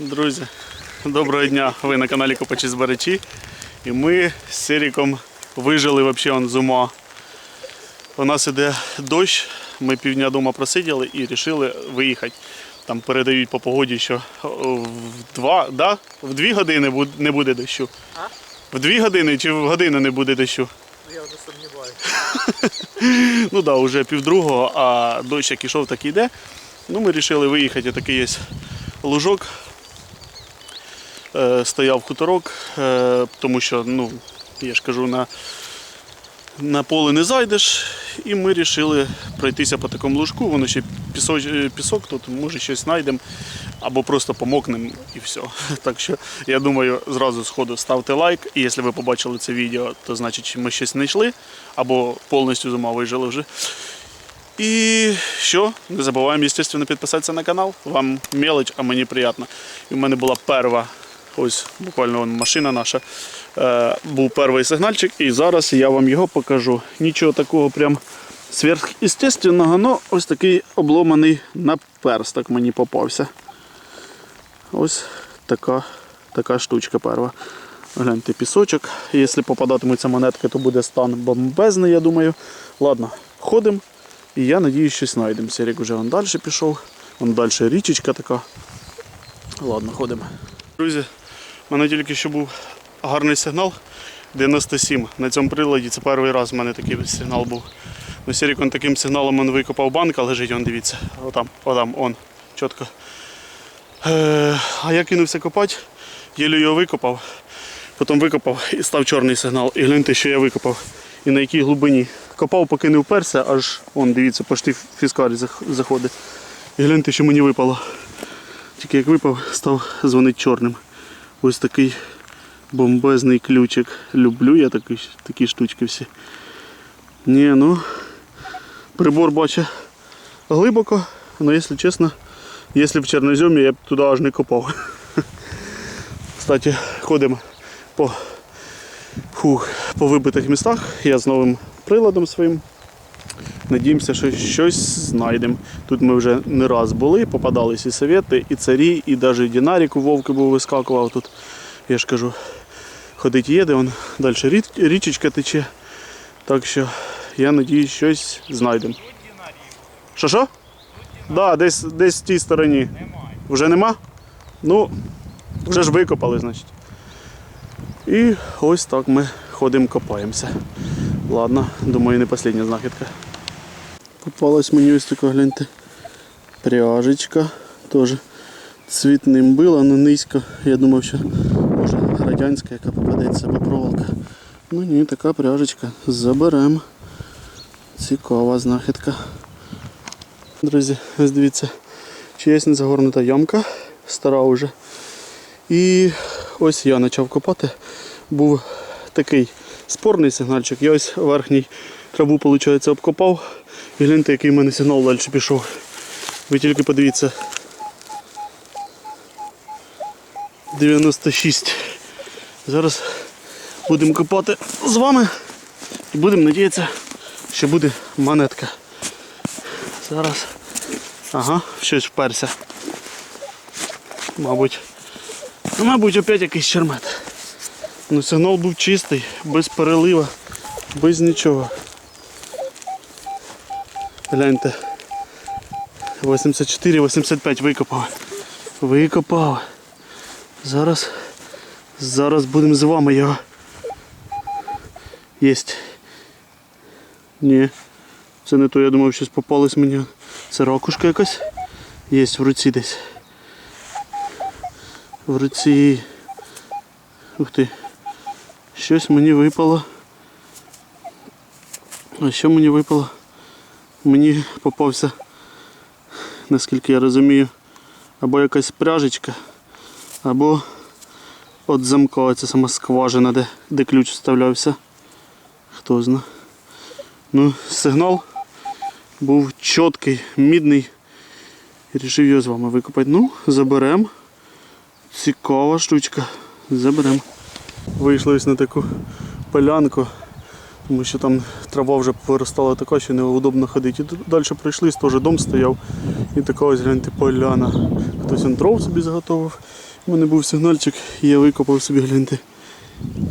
Друзі, доброго дня! Ви на каналі Копачі Збирачі. І ми з Сиріком вижили вообще он з ума. У нас іде дощ, ми півдня вдома просиділи і вирішили виїхати. Там передають по погоді, що в два, да? в дві години не буде дощу. А? В дві години чи в годину не буде дощу. Я вже сумніваюся. Ну так, да, вже півдругого, а дощ як ішов, так і йде. Ну, ми вирішили виїхати. Такий є лужок. Е, стояв хуторок, е, тому що, ну, я ж кажу, на, на поле не зайдеш. І ми вирішили пройтися по такому лужку. Воно ще пісок, пісок тут, може щось знайдемо або просто помокнемо і все. Так що я думаю, зразу сходу ставте лайк. І якщо ви побачили це відео, то значить ми щось знайшли або повністю з ума вижили вже. І що? Не забуваємо, естественно, підписатися на канал. Вам мелоч, а мені приємно. І в мене була перша, ось буквально вон машина наша. Е, був перший сигнальчик, і зараз я вам його покажу. Нічого такого прям сверхъестественного, але ось такий обломаний наперсток мені попався. Ось така, така штучка перша. Гляньте, пісочок. Якщо попадатимуться монетки, то буде стан бомбезний, я думаю. Ладно, ходимо. І я надіюсь, щось знайдемо. Серік вже вон далі пішов. Вон далі річечка така. Ладно, ходимо. Друзі, в мене тільки що був гарний сигнал 97. На цьому приладі це перший раз в мене такий сигнал був. Ну, Серік он таким сигналом он викопав банка, лежить, он дивіться. Отам, отам, он, чітко. Е, а я кинувся копати, єлі його викопав, потім викопав і став чорний сигнал. І гляньте, що я викопав. І на якій глибині. Копав, поки не вперся, аж он, дивіться, почти фіскарі заходить. І гляньте, що мені випало. Тільки як випав, став дзвонити чорним. Ось такий бомбезний ключик. Люблю я такі, такі штучки всі. Ні, ну, прибор бачу глибоко, але якщо чесно, якщо в чорноземі, я б туди аж не копав. Кстати, ходимо по, фух, по вибитих містах. Я з новим приладом своїм. Надіємося, що щось знайдемо. Тут ми вже не раз були, попадались і совєти, і царі, і навіть Дінарік у Вовки був вискакував тут. Я ж кажу, ходить їде, он далі річечка тече. Так що я надіюсь, щось знайдемо. Що що? Да, десь, десь в тій стороні. Вже нема? Ну, вже ж викопали, значить. І ось так ми ходимо, копаємося. Ладно, думаю, не остання знахідка. Попалась мені ось така, гляньте, пряжечка. Теж цвітним била, але низько. Я думав, що може радянська, яка попадеться або проволока. Ну ні, така пряжечка. Заберемо. Цікава знахідка. Друзі, ось дивіться, чиясь загорнута ямка, стара вже. І ось я почав копати. Був такий спорний сигнальчик. Я ось верхній траву, виходить, обкопав. І гляньте, який в мене сигнал далі пішов. Ви тільки подивіться. 96. Зараз будемо копати з вами і будемо надіятися, що буде монетка. Зараз. Ага, щось вперся. Мабуть. Ну, мабуть, опять якийсь чермет. Ну, сигнал був чистий, без перелива, без нічого. Гляньте. 84-85 викопав. Викопав. Зараз. Зараз будемо з вами його. Єсть. Ні. Це не то, я думав, щось попалось мені. Це ракушка якась. Є в руці десь. В руці. Ух ти. Щось мені випало. А що мені випало? Мені попався, наскільки я розумію, або якась пряжечка, або от замка, це сама скважина, де, де ключ вставлявся. Хто знає. Ну, сигнал був чіткий, мідний. І вирішив його з вами викопати. Ну, заберемо. Цікава штучка. Заберемо. Вийшли ось на таку полянку, тому що там трава вже виростала така, що неудобно ходити. І далі прийшли, теж дом стояв. І така ось гляньте поляна. Хтось дров собі заготовив. У мене був сигнальчик, і я викопав собі гляньте.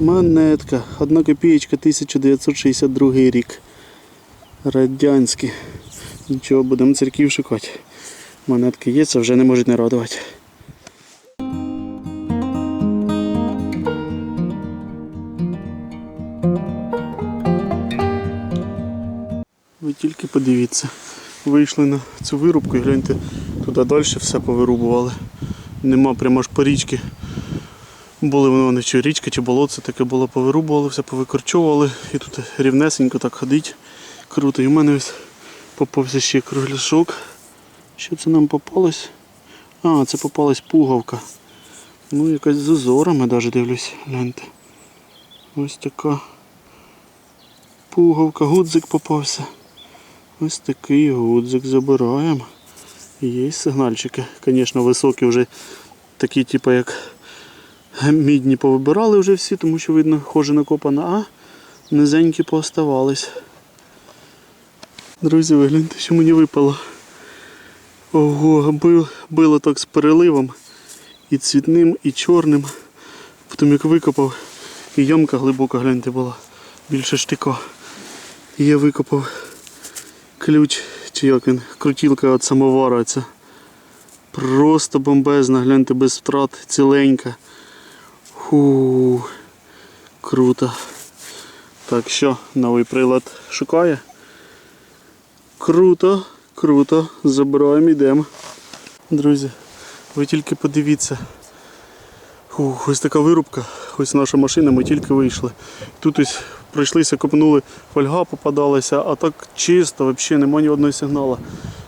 Монетка. Одна копієчка 1962 рік. Радянські. Нічого, будемо церків шукати. Монетки є, це вже не можуть не радувати. Тільки подивіться. Вийшли на цю вирубку і гляньте, туди далі все повирубували. Нема прямо аж по річки. Були вони чи річка, чи болото, таке було, повирубували, все повикорчовували. І тут рівнесенько так ходить. Круто. І в мене ось попався ще кругляшок. Що це нам попалось? А, це попалась пуговка. Ну, якась з узорами навіть дивлюсь, гляньте. Ось така пуговка, гудзик попався. Ось такий гудзик забираємо. Є сигнальчики. Звісно, високі вже такі, типу, як мідні повибирали вже всі, тому що видно, хоже накопано, а низенькі пооставались. Друзі, ви гляньте, що мені випало. Ого, бил, било так з переливом. І цвітним, і чорним. Потім як викопав, і ямка глибока, гляньте, була. Більше штика. І я викопав ключ, чи як він, крутілка від самовара. Ця. Просто бомбезна, гляньте, без втрат, ціленька. Ху, круто. Так що, новий прилад шукає. Круто, круто. Забираємо, йдемо. Друзі, ви тільки подивіться. Ух, ось така вирубка, ось наша машина, ми тільки вийшли. Тут ось пройшлися, копнули, фольга попадалася, а так чисто, взагалі немає ні одного сигналу.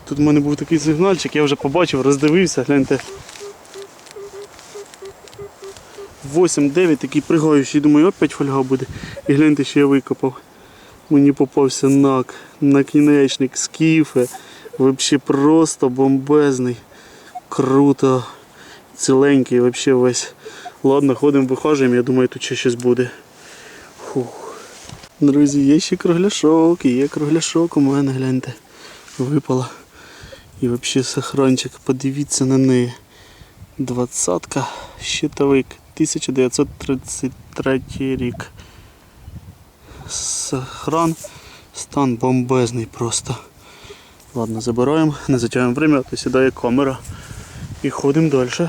Тут в мене був такий сигнальчик, я вже побачив, роздивився, гляньте. 8-9 такий пригаючий, думаю, опять фольга буде. І гляньте, що я викопав. Мені попався нак, накінечник, скіфе. Взагалі просто бомбезний. Круто. Ціленький, взагалі весь. Ладно, ходимо, вихажуємо, я думаю, тут ще щось буде. Фух. Друзі, є ще кругляшок, є кругляшок у мене, гляньте. Випала. І взагалі сохранчик, подивіться на неї. Двадцатка, щитовик, 1933 рік. Сохран, стан бомбезний просто. Ладно, забираємо, не затягуємо время, то сідає камера. І ходимо далі.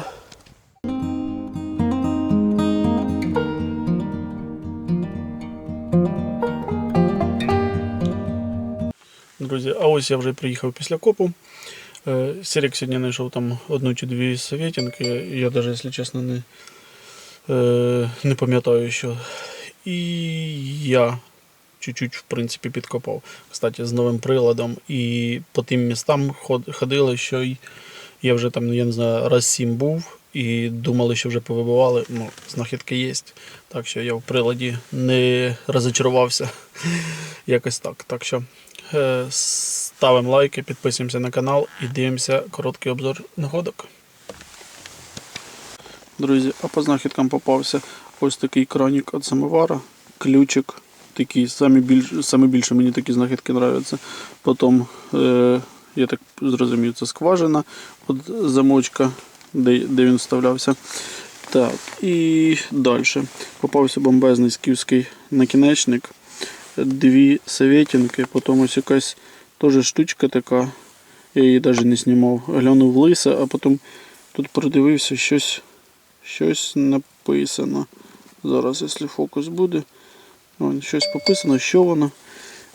Ось я вже приїхав після копу. Е, Серік сьогодні знайшов там одну чи дві совєтінки. Я навіть, якщо чесно, не, е, не пам'ятаю, що. І я чуть-чуть, в принципі, підкопав. Кстати, з новим приладом. І по тим містам ходили, що й я вже там, я не знаю, раз сім був і думали, що вже повибивали. Ну, знахідки є. Так що я в приладі не розочарувався. Якось так. Так що ставимо лайки, підписуємося на канал і дивимося короткий обзор находок. Друзі, а по знахідкам попався ось такий кранік від самовара, ключик. Такий, самі більш, саме більше мені такі знахідки подобаються. Потім, е, я так зрозумів, це скважина от замочка, де, де він вставлявся. Так, і далі. Попався бомбезний скіфський накінечник, дві совєтінки, потім ось якась теж штучка така. Я її навіть не знімав. Глянув лиса, а потім тут продивився щось, щось написано. Зараз, якщо фокус буде. Вон, щось пописано, що воно.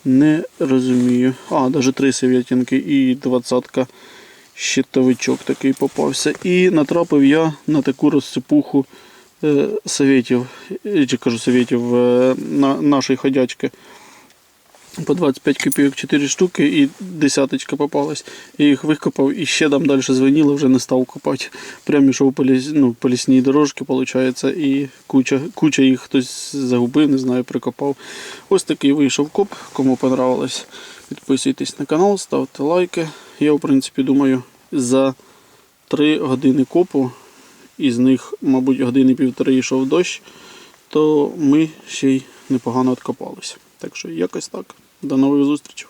Не розумію. А, навіть три совєтінки і двадцятка щитовичок такий попався. І натрапив я на таку розсипуху е, совєтів, е, чи кажу совєтів е, на нашої ходячки. По 25 копійок 4 штуки і десяточка попалась. Я їх викопав і ще там далі звеніло, вже не став копати. Прямо йшов по, ліс, ну, по лісній дорожці, виходить, і куча, куча їх хтось загубив, не знаю, прикопав. Ось такий вийшов коп. Кому понравилось, підписуйтесь на канал, ставте лайки. Я, в принципі, думаю, за 3 години копу, із них, мабуть, години півтори йшов дощ, то ми ще й непогано відкопалися. Так що якось так. До нових зустрічей.